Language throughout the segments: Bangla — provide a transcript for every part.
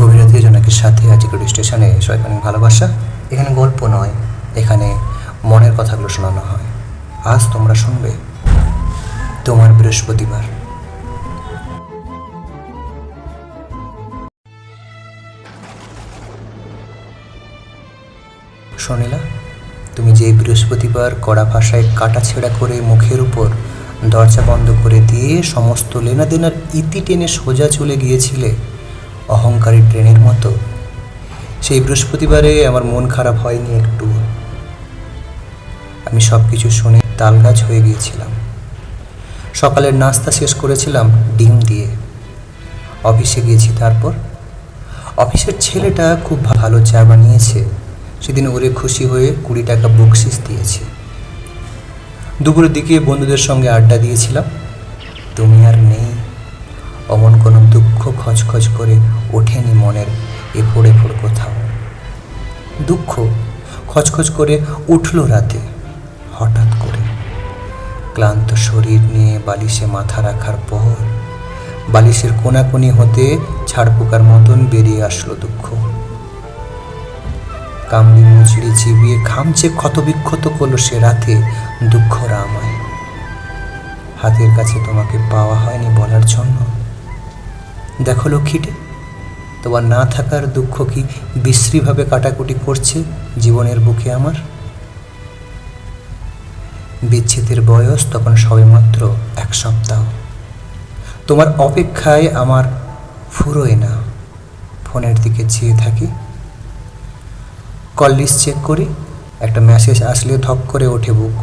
গভীর রাতে জনকের সাথে আজিকড়ি স্টেশনে সয়কালীন ভালোবাসা। এখানে গল্প নয়, এখানে মনের কথাগুলো শোনানো হয়। আজ তোমরা শুনবে তোমার বৃহস্পতিবার। শোনিলা, তুমি যে বৃহস্পতিবার কড়া ভাষায় কাটা ছেঁড়া করে মুখের উপর দরজা বন্ধ করে দিয়ে সমস্ত লেনাদেনার ইতি টেনে সোজা চলে গিয়েছিলে অহংকারী ট্রেনের মতো। সেই বৃহস্পতিবারে আমার মন খারাপ হয়নি একটু। আমি সব কিছু শুনে তালগাছ হয়ে গিয়েছিলাম। সকালের নাস্তা শেষ করেছিলাম ডিম দিয়ে। অফিসে গিয়েছি তারপর। অফিসের ছেলেটা খুব ভালো চা বানিয়েছে। সেদিন ওরে খুশি হয়ে কুড়ি টাকা বকশিস দিয়েছে। দুপুরের দিকে বন্ধুদের সঙ্গে আড্ডা দিয়েছিলাম। তুমি আর নেই। অমন কোনো দুঃখ খচখচ করে ওঠেনি মনের এ এফোড় এফোড় কোথাও। দুঃখ খচখচ করে উঠল রাতে হঠাৎ করে। ক্লান্ত শরীর নিয়ে বালিশে মাথা রাখার পর বালিশের কোনাকুনি হতে ছাড়পোকার মতন বেরিয়ে আসলো দুঃখ। কামড়ি মুচড়ি চিবিয়ে খামচে ক্ষতবিক্ষত করল সে রাতে দুঃখরা আমায়। হাতের কাছে তোমাকে পাওয়া হয়নি বলার জন্য দেখো লক্ষ্মীটি, তোমার না থাকার দুঃখ কি বিশ্রীভাবে কাটাকুটি করছে জীবনের বুকে আমার? বিচ্ছেদের বয়স তখন সবেমাত্র এক সপ্তাহ। তোমার অপেক্ষায় আমার ফুরোয় না, ফোনের দিকে চেয়ে থাকি। কল লিস্ট চেক করি, একটা মেসেজ আসলে ধপ করে ওঠে বুক।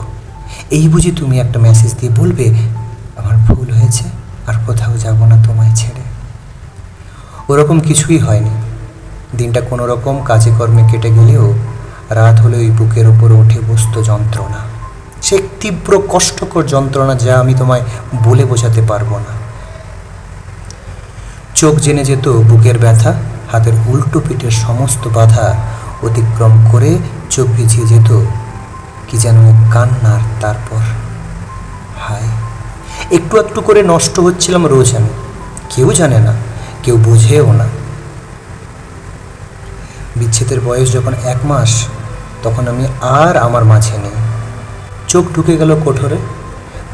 এই বুঝি তুমি একটা মেসেজ দিয়ে বলবে, আমার ভুল হয়েছে, আর কোথাও যাব না তোমায় ছেড়ে। ওরকম কিছুই হয়নি। দিনটা কোনো রকম কাজে কর্মে কেটে গেলেও রাত হলে ওই বুকের ওপর উঠে বসতো যন্ত্রণা। সে তীব্র কষ্টকর যন্ত্রণা যা আমি তোমায় বলে বোঝাতে পারব না। চোখ জেনে যেত বুকের ব্যথা, হাতের উল্টো পিঠের সমস্ত বাধা অতিক্রম করে চোখ ভিজিয়ে যেত কি যেন কান্নার তারপর। হায়, একটু একটু করে নষ্ট হচ্ছিলাম রোজ আমি, কেউ জানে না। কেউ বোঝেও না। বিচ্ছেদের বয়স যখন এক মাস, তখন আমি আর আমার মাঝে নেই। চোখ ঢুকে গেল কোঠরে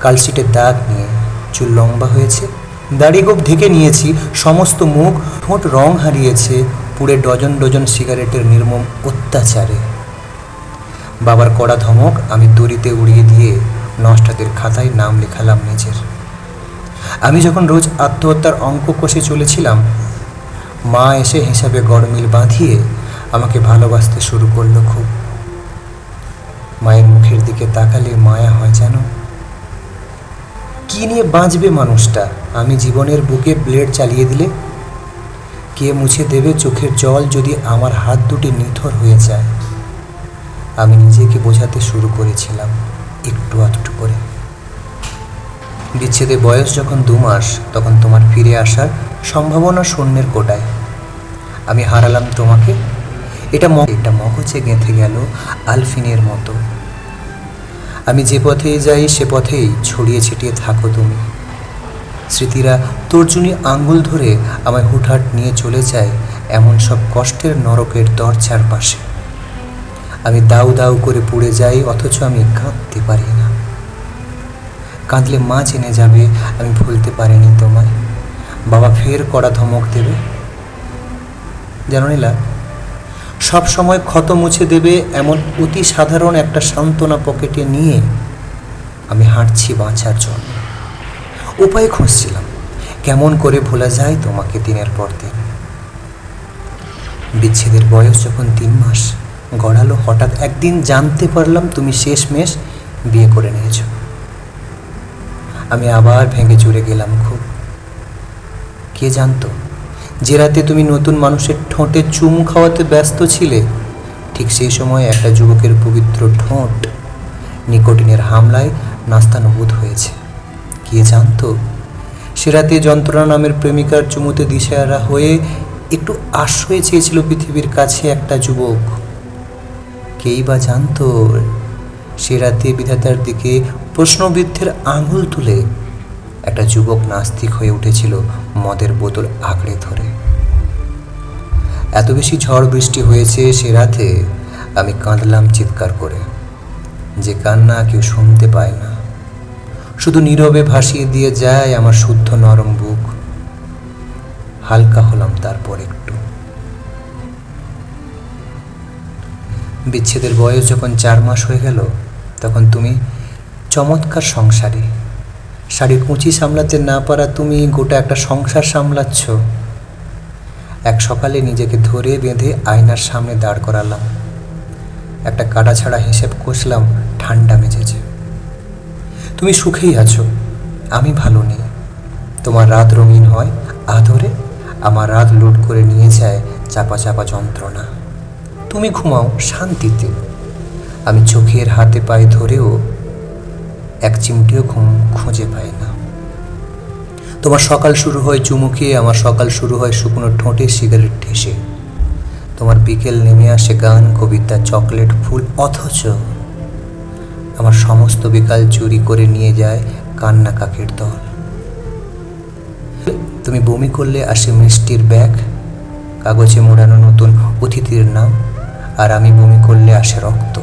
কালশিটের দাগ নিয়ে, চুল লম্বা হয়েছে, দাড়ি গোপ ঢেকে নিয়েছি, সমস্ত মুখ ঠোঁট রং হারিয়েছে, পুড়ে ডজন ডজন সিগারেটের নির্মম অত্যাচারে। বাবার কড়া ধমক আমি দড়িতে উড়িয়ে দিয়ে নষ্টাদের খাতায় নাম লেখালাম নিজের। আমি যখন রোজ আত্মহত্যার অঙ্ক কষে চলেছিলাম, মা এসে হিসাবে গড়মিল বাঁধিয়ে আমাকে ভালোবাসতে শুরু করল খুব। মায়ের মুখের দিকে তাকালে মায়া হয় যেন। কি নিয়ে বাঁচবে মানুষটা? আমি জীবনের বুকে ব্লেড চালিয়ে দিলে? কে মুছে দেবে চোখের জল যদি আমার হাত দুটি নিথর হয়ে যায়? আমি নিজেকে বোঝাতে শুরু করেছিলাম একটু আধটু করে। বিচ্ছেদে বয়স যখন দু মাস, তখন তোমার ফিরে আসার সম্ভাবনা শূন্যের কোটায়। আমি হারালাম তোমাকে। এটা এটা মগজে গেঁথে গেল আলফিনের মতো। আমি যে পথেই যাই, সে পথেই ছড়িয়ে ছিটিয়ে থাকো তুমি। স্মৃতিরা তর্জনী আঙ্গুল ধরে আমায় হুটহাট নিয়ে চলে যায় এমন সব কষ্টের নরকের দরজার পাশে। আমি দাউ দাউ করে পুড়ে যাই, অথচ আমি কাঁদতে পারি না কাঁদলে মা জেনে যাবে, আমি ভুলতে পারিনি তোমায়। বাবা ফের কড়া ধমক দেবে। জানো নীলা, সব সময় ক্ষত মুছে দেবে এমন অতি সাধারণ একটা সান্ত্বনা পকেটে নিয়ে আমি হাঁটছি বাঁচার জন্য। উপায় খুঁজছিলাম, কেমন করে ভোলা যায় তোমাকে দিনের পর দিন। বিচ্ছেদের বয়স যখন তিন মাস গড়ালো, হঠাৎ একদিন জানতে পারলাম তুমি শেষমেশ বিয়ে করে নিয়েছো। আমি আবার ভেঙে চুরে গেলাম খুব। কে জানতো? যে রাতে তুমি নতুন মানুষের ঠোঁটে চুম খাওয়াতে ব্যস্ত ছিলে, ঠিক সেই সময় একটা যুবকের পবিত্র ঠোঁট নিকোটিনের হামলায় নাস্তানুবোধ হয়েছে। কে জানতো? সে রাতে যন্ত্রণা নামের প্রেমিকার চুমুতে দিশেহারা হয়ে একটু আশ্রয় চেয়েছিল পৃথিবীর কাছে একটা যুবক। কেই বা জানতো? সে রাতে বিধাতার দিকে প্রশ্নবিদ্ধের আঙুল তুলে একটা যুবক নাস্তিক হয়ে উঠেছিল মদের বোতল আঁকড়ে ধরে। এত বেশি ঝড় বৃষ্টি হয়েছে সে রাতে আমি কাঁদলাম চিৎকার করে, যে কান্না কেউ শুনতে পায় না। শুধু নীরবে ভাসিয়ে দিয়ে যায় আমার শুদ্ধ নরম বুক। হালকা হলাম তারপর একটু। বিচ্ছেদের বয়স যখন চার মাস হয়ে গেল, তখন তুমি চমৎকার সংসারী। শাড়ির কুঁচি সামলাতে না পারা তুমি গোটা একটা সংসার সামলাচ্ছ। এক সকালে নিজেকে ধরে বেঁধে আয়নার সামনে দাঁড় করালাম। একটা কাটা ছাড়া হিসেব কষলাম, ঠান্ডা মেঝেছে। তুমি সুখেই আছো, আমি ভালো নেই। তোমার রাত রঙিন হয়, আদরে আমার রাত লুট করে নিয়ে যায় চাপা চাপা যন্ত্রণা। তুমি ঘুমাও শান্তিতে। আমি চোখের হাতে পায়ে ধরেও এক চিমটিও ঘুম খুঁজে পায় না। তোমার সকাল শুরু হয় চুমুকে, আমার সকাল শুরু হয় শুকনো ঠোঁটে সিগারেট ঠেসে। তোমার বিকেল নেমে আসে গান, কবিতা, চকলেট, ফুল, অথচ আমার সমস্ত বিকাল চুরি করে নিয়ে যায় কান্না কাকের দল। তুমি বমি করলে আসে মিষ্টির ব্যাগ, কাগজে মোড়ানো নতুন অতিথির নাম, আর আমি বমি করলে আসে রক্ত,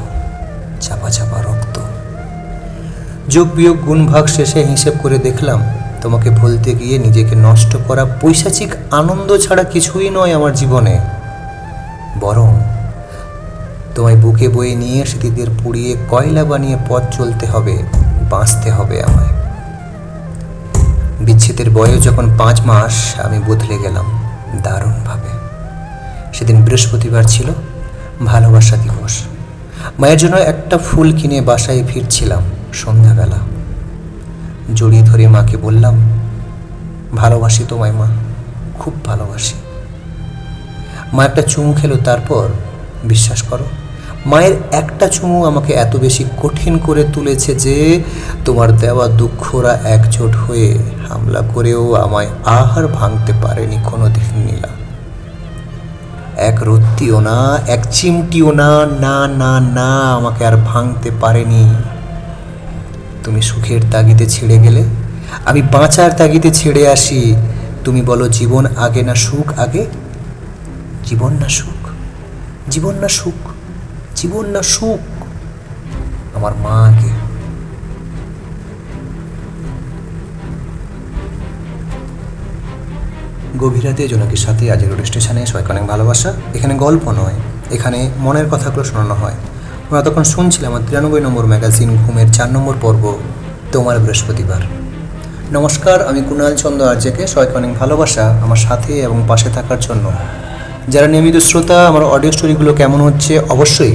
চাপা চাপা রক্ত। যোগ বিয়োগ গুণ ভাগ শেষে হিসেব করে দেখলাম, তোমাকে ভুলতে গিয়ে নিজেকে নষ্ট করা পৈশাচিক আনন্দ ছাড়া কিছুই নয় আমার জীবনে। বরং, তোমায় বুকে বয়ে নিয়ে স্মৃতিদের পুড়িয়ে কয়লা বানিয়ে পথ চলতে হবে, বাঁচতে হবে আমায়। বিচ্ছেদের বয়স যখন পাঁচ মাস, আমি বদলে গেলাম দারুণভাবে। সেদিন বৃহস্পতিবার ছিল, ভালোবাসা দিবস। মায়ের জন্য একটা ফুল কিনে বাসায় ফিরছিলাম। সন্ধ্যাবেলা। জড়িয়ে ধরে মাকে বললাম, ভালোবাসি তোমায় মা, খুব ভালোবাসি। মা একটা চুমু খেলো, তারপর বিশ্বাস করো, মায়ের একটা চুমু আমাকে এত বেশি কঠিন করে তুলেছে যে তোমার দেওয়া দুঃখরা একজোট হয়ে হামলা করেও আমায় আহার ভাঙতে পারেনি কোনো দিন নীলা। এক রত্তিও না, এক চিমটিও না না না না আমাকে আর ভাঙতে পারেনি। তুমি সুখের তাগিদে ছেড়ে গেলে? আমি বাঁচার তাগিদে ছেড়ে আসি। তুমি বলো, জীবন আগে না সুখ আগে? জীবন না সুখ? জীবন না সুখ? জীবন না সুখ? আমার মা আগে। গভীরাতে জোনাকির সাথে আজের রোড স্টেশনে সবাইকে অনেক ভালোবাসা। এখানে গল্প নয়, এখানে মনের কথাগুলো শোনানো হয়। আমরা তখন শুনছিলাম আমার তিরানব্বই নম্বর ম্যাগাজিন ঘুমের চার নম্বর পর্ব, তোমার বৃহস্পতিবার। নমস্কার, আমি কুণাল চন্দ্র আর্যকে সবাইকে অনেক ভালোবাসা আমার সাথে এবং পাশে থাকার জন্য। যারা নিয়মিত শ্রোতা, আমার অডিও স্টোরিগুলো কেমন হচ্ছে অবশ্যই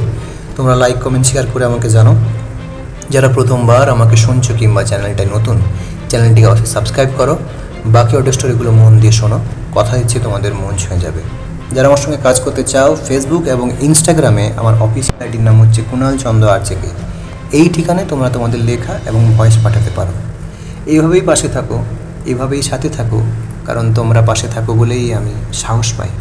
তোমরা লাইক কমেন্ট শেয়ার করে আমাকে জানো যারা প্রথমবার আমাকে শুনছো কিংবা চ্যানেলটায় নতুন, চ্যানেলটিকে অবশ্যই সাবস্ক্রাইব করো। বাকি অডিও স্টোরিগুলো মন দিয়ে শোনো, কথা দিচ্ছি তোমাদের মন ছুঁয়ে যাবে। যারা আমার সঙ্গে কাজ করতে চাও ফেসবুক এবং ইনস্টাগ্রামে আমার অফিসিয়াল আইডির নাম হচ্ছে কুণাল চন্দ্র আর্চেকে এই ঠিকানায় তোমরা তোমাদের লেখা এবং ভয়েস পাঠাতে পারো। এইভাবেই পাশে থাকো, এভাবেই সাথে থাকো, কারণ তোমরা পাশে থাকো বলেই আমি সাহস পাই।